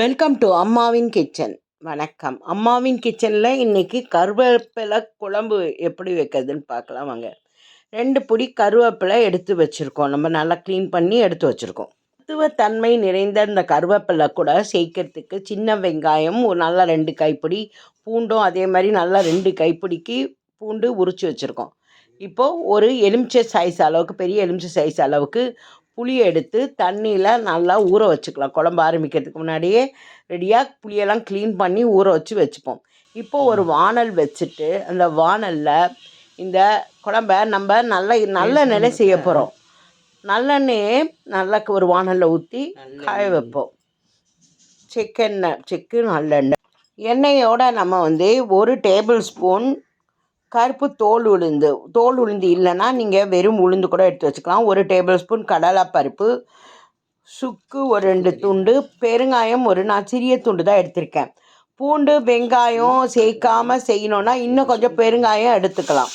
Welcome to அம்மாவின் kitchen வணக்கம். அம்மாவின் கிச்சனில் இன்றைக்கி கருவேப்பிலை குழம்பு எப்படி வைக்கிறதுன்னு பார்க்கலாம் வாங்க. ரெண்டு பொடி கருவேப்பிலை எடுத்து வச்சுருக்கோம். நம்ம நல்லா க்ளீன் பண்ணி எடுத்து வச்சுருக்கோம். மருத்துவத்தன்மை நிறைந்த இந்த கருவேப்பிலை கூட சேர்க்கறதுக்கு சின்ன வெங்காயம் ஒரு நல்லா ரெண்டு கைப்பிடி பூண்டும் அதே மாதிரி நல்லா ரெண்டு கைப்பிடிக்கு பூண்டு உரித்து வச்சுருக்கோம். இப்போது ஒரு எலுமிச்சை சைஸ் அளவுக்கு பெரிய எலுமிச்சை சைஸ் அளவுக்கு புளியை எடுத்து தண்ணியில் நல்லா ஊற வச்சுக்கலாம். குழம்பு ஆரம்பிக்கிறதுக்கு முன்னாடியே ரெடியாக புளியெல்லாம் க்ளீன் பண்ணி ஊற வச்சு வச்சுப்போம். இப்போது ஒரு வானல் வச்சுட்டு அந்த வானலில் இந்த குழம்ப நம்ம நல்ல நல்ல நிலை செய்ய போகிறோம் நல்லெண்ணெயே நல்லா ஒரு வானலில் ஊற்றி காய வைப்போம். செக்கெண்ணெய் செக்கு நல்லெண்ணெய். எண்ணெயோட நம்ம வந்து ஒரு டேபிள் ஸ்பூன் கருப்பு தோல் உளுந்து தோல் உளுந்து இல்லைன்னா நீங்கள் வெறும் உளுந்து கூட எடுத்து வச்சுக்கலாம். ஒரு டேபிள் ஸ்பூன் கடலைப்பருப்பு சுக்கு ஒரு ரெண்டு துண்டு பெருங்காயம் ஒரு நான் சிறிய துண்டு தான் எடுத்திருக்கேன். பூண்டு வெங்காயம் சேர்க்காமல் செய்யணுன்னா இன்னும் கொஞ்சம் பெருங்காயம் எடுத்துக்கலாம்.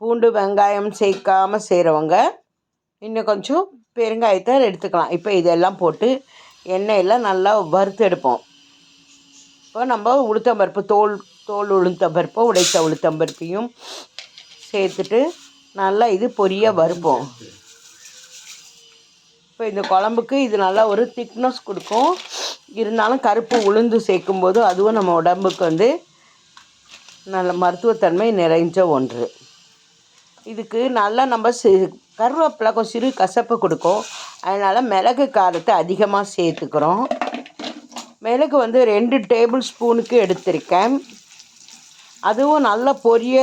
பூண்டு வெங்காயம் சேர்க்காமல் செய்கிறவங்க இன்னும் கொஞ்சம் பெருங்காயத்தை எடுத்துக்கலாம். இப்போ இதெல்லாம் போட்டு எண்ணெயில் நல்லா வறுத்து எடுப்போம். இப்போ நம்ம உளுத்தம்பருப்பு தோல் தோல் உளுத்தம்பருப்போ உடைத்த உளுத்தம்பருப்பையும் சேர்த்துட்டு நல்லா இது பொரிய வறுப்போம். இப்போ இந்த குழம்புக்கு இது நல்லா ஒரு திக்னஸ் கொடுக்கும். இருந்தாலும் கருப்பு உளுந்து சேர்க்கும்போது அதுவும் நம்ம உடம்புக்கு வந்து நல்ல மருத்துவத்தன்மை நிறைஞ்ச ஒன்று. இதுக்கு நல்லா நம்ம சி கருவேப்பிலை கொஞ்சம் சிறு கசப்பு கொடுக்கும். அதனால் மிளகு காரத்தை அதிகமாக சேர்த்துக்கிறோம். மிளகு வந்து ரெண்டு டேபிள் ஸ்பூனுக்கு எடுத்திருக்கேன். அதுவும் நல்லா பொரிய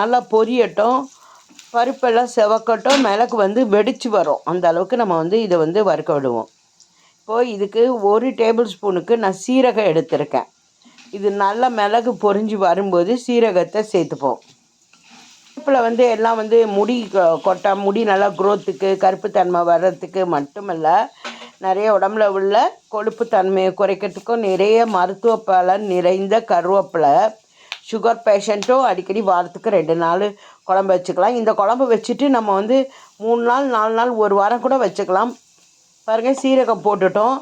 நல்லா பொரியட்டும் பருப்பெல்லாம் செவக்கட்டும் மிளகு வந்து வெடித்து வரும். அந்த அளவுக்கு நம்ம வந்து இதை வந்து வறுக்க விடுவோம். இப்போது இதுக்கு ஒரு டேபிள் ஸ்பூனுக்கு நான் சீரகம் எடுத்திருக்கேன். இது நல்லா மிளகு பொரிஞ்சு வரும்போது சீரகத்தை சேர்த்துப்போம். பருப்பில் வந்து எல்லாம் வந்து முடி கொட்டா முடி நல்லா குரோத்துக்கு கருப்பு தன்மை வர்றதுக்கு மட்டுமல்ல நிறைய உடம்புல உள்ள கொழுப்பு தன்மையை குறைக்கிறதுக்கும் நிறைய மருத்துவ பலன் நிறைந்த கருவேப்பிலை சுகர் பேஷண்ட்டும் அடிக்கடி வாரத்துக்கு ரெண்டு நாள் குழம்பு வச்சுக்கலாம். இந்த குழம்பு வச்சுட்டு நம்ம வந்து மூணு நாள் நாலு நாள் ஒரு வாரம் கூட வச்சுக்கலாம். பாருங்கள் சீரகம் போட்டுட்டோம்.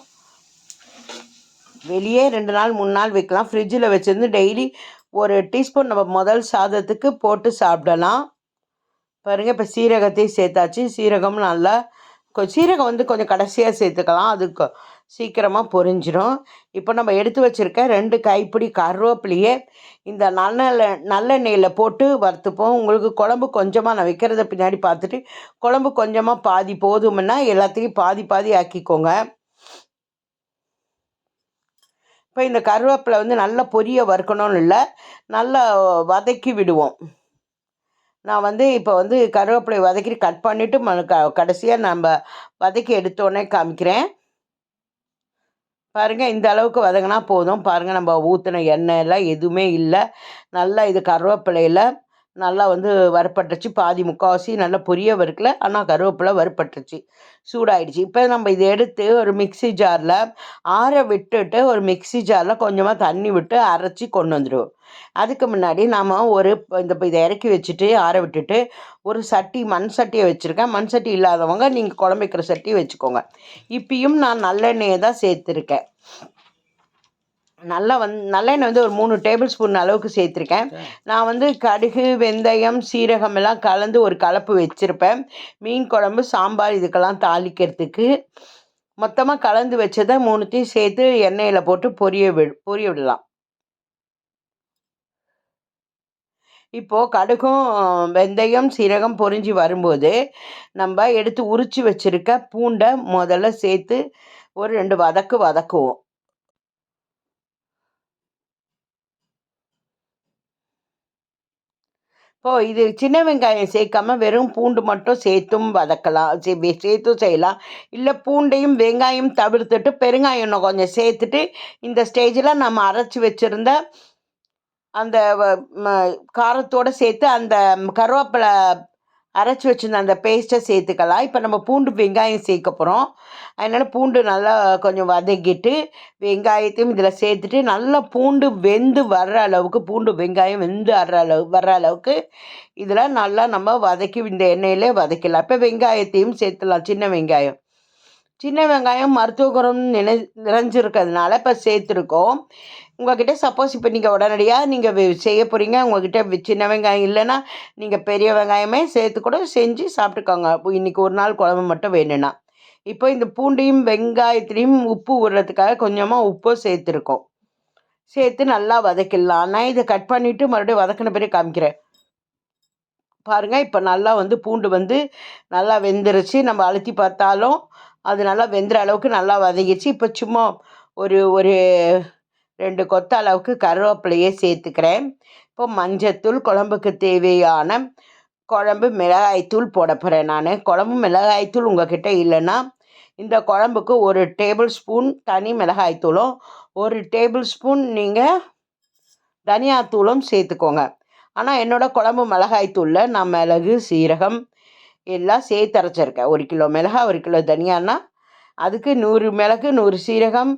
வெளியே ரெண்டு நாள் மூணு நாள் வைக்கலாம். ஃப்ரிட்ஜில் வச்சுருந்து டெய்லி ஒரு டீஸ்பூன் நம்ம முதல் சாதத்துக்கு போட்டு சாப்பிடலாம். பாருங்கள் இப்போ சீரகத்தையும் சேர்த்தாச்சு. சீரகம் நல்லா சீரகம் வந்து கொஞ்சம் கடைசியாக சேர்த்துக்கலாம். அது சீக்கிரமாக பொரிஞ்சிடும் இப்போ நம்ம எடுத்து வச்சுருக்க ரெண்டு கைப்பிடி கருவேப்பிலையே இந்த நல்ல நல்லெண்ணெயில் போட்டு வறுத்துப்போம். உங்களுக்கு குழம்பு கொஞ்சமாக நான் வைக்கிறத பின்னாடி பார்த்துட்டு குழம்பு கொஞ்சமாக பாதி போதும்னா எல்லாத்தையும் பாதி பாதி ஆக்கிக்கோங்க. இப்போ இந்த கருவேப்பிலை வந்து நல்லா பொரிய வறுக்கணும்னு இல்லை நல்லா வதக்கி விடுவோம். நான் வந்து இப்போ வந்து கருவேப்பிலை வதக்கி கட் பண்ணிவிட்டு ம க கடைசியாக நம்ம வதக்கி எடுத்தோடனே காமிக்கிறேன். பாருங்கள் இந்த அளவுக்கு வதங்கினா போதும். பாருங்கள் நம்ம ஊற்றின எண்ணெய் எல்லாம் எதுவுமே இல்லை. நல்லா இது கருவேப்பிலையில் நல்லா வந்து வறுப்பட்டுருச்சு பாதி முக்கால்வாசி நல்லா பொரிய வறுக்கல. ஆனால் கருவேப்பிலை வறுப்பட்டுருச்சு சூடாயிடுச்சு. இப்போ நம்ம இதை எடுத்து ஒரு மிக்சி ஜாரில் ஆற விட்டுட்டு ஒரு மிக்சி ஜாரில் கொஞ்சமாக தண்ணி விட்டு அரைச்சி கொண்டு வந்துடுவோம். அதுக்கு முன்னாடி நாம் ஒரு இந்த இதை இறக்கி வச்சுட்டு ஆற விட்டுட்டு ஒரு சட்டி மண் சட்டியை வச்சுருக்கேன். மண் சட்டி இல்லாதவங்க நீங்கள் குழம்பு வைக்கிற சட்டி வச்சுக்கோங்க. இப்பயும் நான் நல்லெண்ணெயை தான் சேர்த்துருக்கேன். நல்லா வந் நல்லெண்ணெய் வந்து ஒரு மூணு டேபிள் ஸ்பூன் அளவுக்கு சேர்த்துருக்கேன். நான் வந்து கடுகு வெந்தயம் சீரகம் எல்லாம் கலந்து ஒரு கலப்பு வச்சுருப்பேன். மீன் குழம்பு சாம்பார் இதுக்கெல்லாம் தாளிக்கிறதுக்கு. மொத்தமாக கலந்து வச்சதை மூணுத்தையும் சேர்த்து எண்ணெயில் போட்டு பொரிய வி பொரிய விடலாம். இப்போது கடுகும் வெந்தயம் சீரகம் பொரிஞ்சு வரும்போது நம்ம எடுத்து உரித்து வச்சுருக்க பூண்டை முதல்ல சேர்த்து ஒரு ரெண்டு வதக்கு வதக்குவோம். இப்போ இது சின்ன வெங்காயம் சேர்க்காம வெறும் பூண்டு மட்டும் சேர்த்தும் வதக்கலாம். சேர்த்தும் செய்யலாம். இல்லை பூண்டையும் வெங்காயம் தவிர்த்துட்டு பெருங்காயம் இன்னும் கொஞ்சம் சேர்த்துட்டு இந்த ஸ்டேஜில் நம்ம அரைச்சி வச்சுருந்த அந்த காரத்தோடு சேர்த்து அந்த கருவேப்பிலை அரைச்சி வச்சுருந்த அந்த பேஸ்ட்டை சேர்த்துக்கலாம். இப்போ நம்ம பூண்டு வெங்காயம் சேர்க்க போகிறோம் அதனால் பூண்டு நல்லா கொஞ்சம் வதக்கிட்டு வெங்காயத்தையும் இதில் சேர்த்துட்டு நல்லா பூண்டு வெந்து வர்ற அளவுக்கு பூண்டு வெங்காயம் வெந்து வர்ற அளவு வர்ற அளவுக்கு இதில் நல்லா நம்ம வதக்கி இந்த எண்ணெயிலே வதக்கலாம் இப்போ வெங்காயத்தையும் சேர்த்துலாம் சின்ன வெங்காயம். சின்ன வெங்காயம் மருத்துவ குணம் நினை நிறைஞ்சிருக்கிறதுனால இப்போ சேர்த்துருக்கோம். உங்கள்கிட்ட சப்போஸ் இப்போ நீங்கள் உடனடியாக நீங்கள் செய்ய போகிறீங்க உங்கள்கிட்ட சின்ன வெங்காயம் இல்லைன்னா நீங்கள் பெரிய வெங்காயமே சேர்த்து கூட செஞ்சு சாப்பிட்டுக்கோங்க. இன்றைக்கி ஒரு நாள் குழம்பு மட்டும் வேணும்னா. இப்போ இந்த பூண்டையும் வெங்காயத்துலேயும் உப்பு விடுறதுக்காக கொஞ்சமாக உப்பும் சேர்த்துருக்கோம். சேர்த்து நல்லா வதக்கிடலாம். நான் இதை கட் பண்ணிவிட்டு மறுபடியும் வதக்கின பிறகு காமிக்கிறேன். பாருங்கள் இப்போ நல்லா வந்து பூண்டு வந்து நல்லா வெந்துருச்சு. நம்ம அழுத்தி பார்த்தாலும் அது நல்லா வெந்துற அளவுக்கு நல்லா வதங்கிச்சு இப்போ சும்மா ஒரு ஒரு ரெண்டு கொத்த அளவுக்கு கருவேப்பிலையே சேர்த்துக்கிறேன். இப்போ மஞ்சத்தூள் குழம்புக்கு தேவையான குழம்பு மிளகாய்த்தூள் போட போகிறேன் நான். குழம்பு மிளகாய்த்தூள் உங்ககிட்ட இல்லைன்னா இந்த குழம்புக்கு ஒரு டேபிள் ஸ்பூன் தனி மிளகாய்த்தூளும் ஒரு டேபிள் ஸ்பூன் நீங்கள் தனியாத்தூளும் சேர்த்துக்கோங்க. ஆனால் என்னோடய குழம்பு மிளகாய்த்தூளில் நான் மிளகு சீரகம் எல்லாம் சேர்த்து அரைச்சிருக்கேன். ஒரு கிலோ மிளகாய் ஒரு கிலோ தனியான்னா அதுக்கு நூறு மிளகு நூறு சீரகம்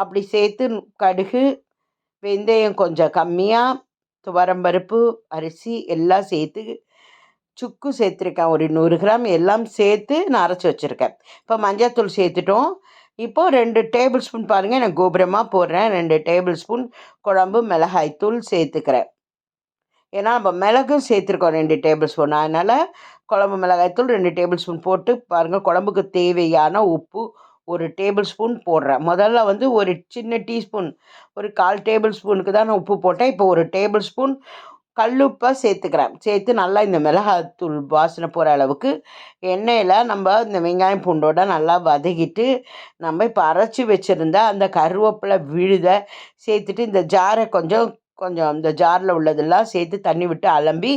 அப்படி சேர்த்து கடுகு வெந்தயம் கொஞ்சம் கம்மியாக துவரம்பருப்பு அரிசி எல்லாம் சேர்த்து சுக்கு சேர்த்துருக்கேன். ஒரு நூறு கிராம் எல்லாம் சேர்த்து நான் அரைச்சி வச்சுருக்கேன். இப்போ மஞ்சத்தூள் சேர்த்துட்டோம். இப்போது ரெண்டு டேபிள் ஸ்பூன் பாருங்கள் நான் கோபுரமாக போடுறேன். ரெண்டு டேபிள் ஸ்பூன் குழம்பு மிளகாய்த்தூள் சேர்த்துக்கிறேன். ஏன்னா நம்ம மிளகும் சேர்த்துருக்கோம் ரெண்டு டேபிள் ஸ்பூன். அதனால் குழம்பு மிளகாய்த்தூள் ரெண்டு டேபிள் ஸ்பூன் போட்டு பாருங்கள் குழம்புக்கு தேவையான உப்பு ஒரு டேபிள் ஸ்பூன் போடுறேன். முதல்ல வந்து ஒரு சின்ன டீஸ்பூன் ஒரு கால் டேபிள் ஸ்பூனுக்கு தான் நான் உப்பு போட்டேன். இப்போ ஒரு டேபிள் ஸ்பூன் கல்லுப்பை சேர்த்துக்கிறேன். சேர்த்து நல்லா இந்த மிளகாத்தூள் வாசனை போகிற அளவுக்கு எண்ணெயில் நம்ம இந்த வெங்காயம் பூண்டோட நல்லா வதக்கிட்டு நம்ம இப்போ அரைச்சி வச்சுருந்தா அந்த கருவேப்பிலை விழுத சேர்த்துட்டு இந்த ஜாரை கொஞ்சம் கொஞ்சம் இந்த ஜாரில் உள்ளதெல்லாம் சேர்த்து தண்ணி விட்டு அலம்பி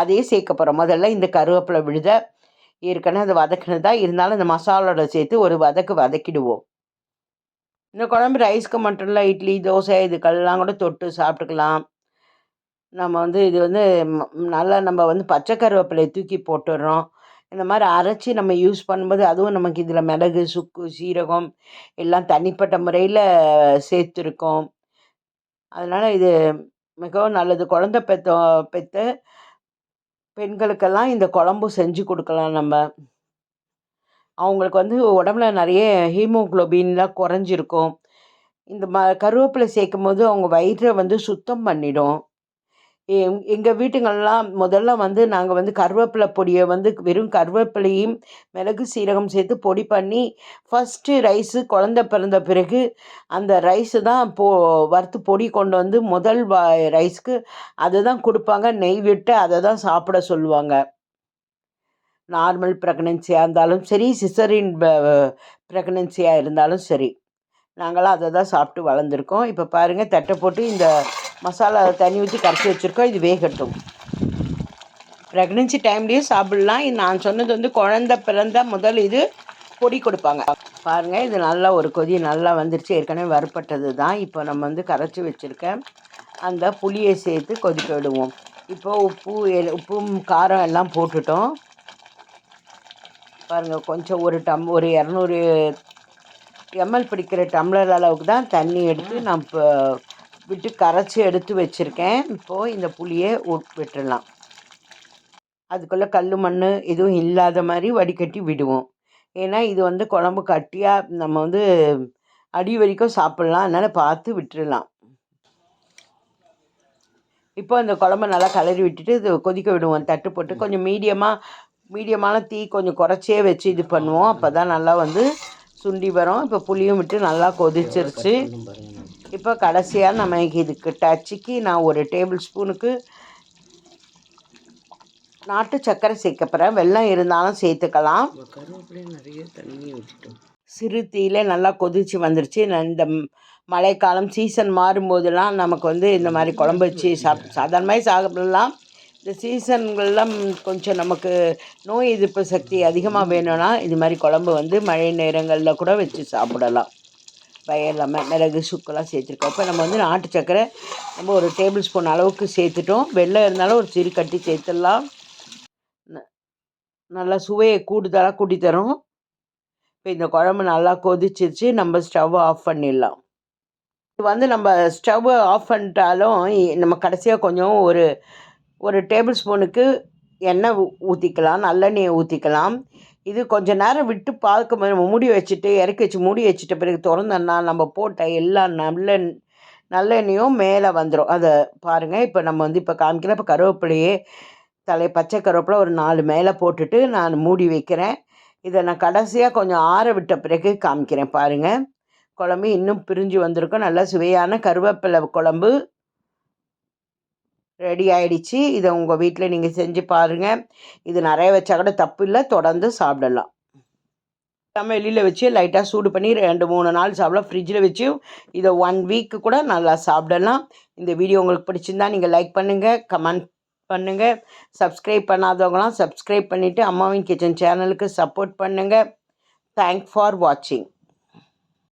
அதையே சேர்க்க போகிறோம் முதல்ல இந்த கருவேப்பிலை விழுத ஏற்கனவே அது வதக்கினது தான். இருந்தாலும் அந்த மசாலோட சேர்த்து ஒரு வதக்கு வதக்கிடுவோம். இந்த குழம்பு ரைஸ்க்கு மட்டும் இல்லை. இட்லி தோசை இதுக்கெல்லாம் கூட தொட்டு சாப்பிட்டுக்கலாம். நம்ம வந்து இது வந்து நல்லா நம்ம வந்து பச்சை கருவேப்பிலையை தூக்கி போட்டுடுறோம். இந்த மாதிரி அரைச்சி நம்ம யூஸ் பண்ணும்போது அதுவும் நமக்கு இதில் மிளகு சுக்கு சீரகம் எல்லாம் தனிப்பட்ட முறையில் சேர்த்துருக்கோம். அதனால் இது மிகவும் நல்லது. குழந்த பெற்ற பெற்ற பெண்களுக்கெல்லாம் இந்த குழம்பு செஞ்சு கொடுக்கலாம் நம்ம. அவங்களுக்கு வந்து உடம்புல நிறைய ஹீமோக்ளோபின்லாம் குறைஞ்சிருக்கும். இந்த ம கருவேப்பிலை சேர்க்கும் போது அவங்க வயிற்றை வந்து சுத்தம் பண்ணிடும். எங்கள் வீட்டுங்கள்லாம் முதல்ல வந்து நாங்கள் வந்து கருவேப்பிலை பொடியை வந்து வெறும் கருவேப்பிலையும் மிளகு சீரகம் சேர்த்து பொடி பண்ணி ஃபஸ்ட்டு ரைஸு குழந்த பிறந்த பிறகு அந்த ரைஸு தான் போ வறுத்து பொடி கொண்டு வந்து முதல் வா ரைஸ்க்கு அதை தான் கொடுப்பாங்க. நெய் விட்டு அதை தான் சாப்பிட சொல்லுவாங்க. நார்மல் ப்ரெக்னென்சியாக இருந்தாலும் சரி சிசரின் ப்ரெக்னென்சியாக இருந்தாலும் சரி. நாங்களாம் அதை தான் சாப்பிட்டு வளர்ந்துருக்கோம். இப்போ பாருங்கள் தட்டை போட்டு இந்த மசாலா தண்ணி ஊற்றி கரைச்சி வச்சுருக்கோம். இது வேகட்டும். ப்ரெக்னென்சி டைம்லேயும் சாப்பிட்லாம். நான் சொன்னது வந்து குழந்த பிறந்த முதல் இது பொடி கொடுப்பாங்க. பாருங்கள் இது நல்லா ஒரு கொதி நல்லா வந்துருச்சு. ஏற்கனவே வறுப்பட்டது தான். இப்போ நம்ம வந்து கரைச்சி வச்சுருக்கேன் அந்த புளியை சேர்த்து கொதிக்க விடுவோம். இப்போ உப்பு உப்பும் காரம் எல்லாம் போட்டுட்டோம். பாருங்கள் கொஞ்சம் ஒரு டம் ஒரு இரநூறு எம்எல் பிடிக்கிற டம்ளர் அளவுக்கு தான் தண்ணி எடுத்து நான் இப்போ விட்டு கரைச்சி எடுத்து வச்சுருக்கேன். இப்போது இந்த புளியை விட்டுடலாம். அதுக்குள்ளே கல் மண் எதுவும் இல்லாத மாதிரி வடிகட்டி விடுவோம். ஏன்னா இது வந்து குழம்பு கட்டியாக நம்ம வந்து அடி வரைக்கும் சாப்பிட்லாம். அதனால் பார்த்து விட்டுடலாம். இப்போ அந்த குழம்பு நல்லா கலரி விட்டுட்டு இது கொதிக்க விடுவோம். தட்டு போட்டு கொஞ்சம் மீடியமாக மீடியமான தீ கொஞ்சம் குறைச்சே வச்சு இது பண்ணுவோம். அப்போ தான் நல்லா வந்து சுண்டி வரும். இப்போ புளியும் விட்டு நல்லா கொதிச்சிருச்சு. இப்போ கடைசியாக நம்ம இதுக்கு டச்சுக்கு நான் ஒரு டேபிள் ஸ்பூனுக்கு நாட்டு சர்க்கரை சேர்க்க போகிறேன் வெள்ளம் இருந்தாலும் சேர்த்துக்கலாம். நிறைய தண்ணி சிறு தீயில நல்லா கொதிச்சு வந்துருச்சு. இந்த மழைக்காலம் சீசன் மாறும்போதெல்லாம் நமக்கு வந்து இந்த மாதிரி குழம்பு வச்சு சாப் சாதாரணமாக சாப்பிடலாம். இந்த சீசன்கள்லாம் கொஞ்சம் நமக்கு நோய் எதிர்ப்பு சக்தி அதிகமாக வேணும்னா இது மாதிரி குழம்பு வந்து மழை நேரங்களில் கூட வச்சு சாப்பிடலாம். பயலாமல் மிளகு சுக்கெல்லாம் சேர்த்துருக்கோம். இப்போ நம்ம வந்து நாட்டு சக்கரை நம்ம ஒரு டேபிள் ஸ்பூன் அளவுக்கு சேர்த்துட்டோம். வெள்ளம் இருந்தாலும் ஒரு சிறு கட்டி சேர்த்துடலாம். நல்லா சுவையை கூடுதலாக கூட்டி தரும் இப்போ இந்த குழம்பு நல்லா கொதிச்சிருச்சு நம்ம ஸ்டவ் ஆஃப் பண்ணிடலாம். இது வந்து நம்ம ஸ்டவ் ஆஃப் பண்ணிட்டாலும் நம்ம கடைசியாக கொஞ்சம் ஒரு ஒரு டேபிள் ஸ்பூனுக்கு எண்ணெய் ஊற்றிக்கலாம் நல்லெண்ணெயை ஊற்றிக்கலாம் இது கொஞ்ச நேரம் விட்டு பார்க்க மூடி வச்சுட்டு இறக்கி வச்சு மூடி வச்சுட்ட பிறகு திறந்தோன்னா நம்ம போட்ட எல்லா நல்ல நல்லெண்ணெயும் மேலே வந்துடும் அதை பாருங்கள் இப்போ நம்ம வந்து இப்போ காமிக்கிறேன். இப்போ கருவேப்பிலையே தலை பச்சை கருவேப்பிலை ஒரு நாலு மேலே போட்டுட்டு நான் மூடி வைக்கிறேன். இதை நான் கடைசியாக கொஞ்சம் ஆற விட்ட பிறகு காமிக்கிறேன் பாருங்கள் குழம்பு இன்னும் பிரிஞ்சு வந்திருக்கும். நல்லா சுவையான கருவேப்பிலை குழம்பு. ரெடி ஆயிடுச்சு. இதை உங்கள் வீட்டில் நீங்கள் செஞ்சு பாருங்கள் இது நிறைய வச்சா கூட தப்பு இல்லை தொடர்ந்து சாப்பிடலாம். நம்ம வெளியில் வச்சு லைட்டாக சூடு பண்ணி ரெண்டு மூணு நாள் சாப்பிடலாம். ஃப்ரிட்ஜில் வச்சு இதை ஒன் வீக்கு கூட நல்லா சாப்பிடலாம். இந்த வீடியோ உங்களுக்கு பிடிச்சிருந்தா நீங்கள் லைக் பண்ணுங்கள் கமெண்ட் பண்ணுங்கள் சப்ஸ்கிரைப் பண்ணாதவங்களாம் சப்ஸ்கிரைப் பண்ணிவிட்டு அம்மாவின் கிச்சன் சேனலுக்கு சப்போர்ட் பண்ணுங்கள் தேங்க் ஃபார் வாட்சிங்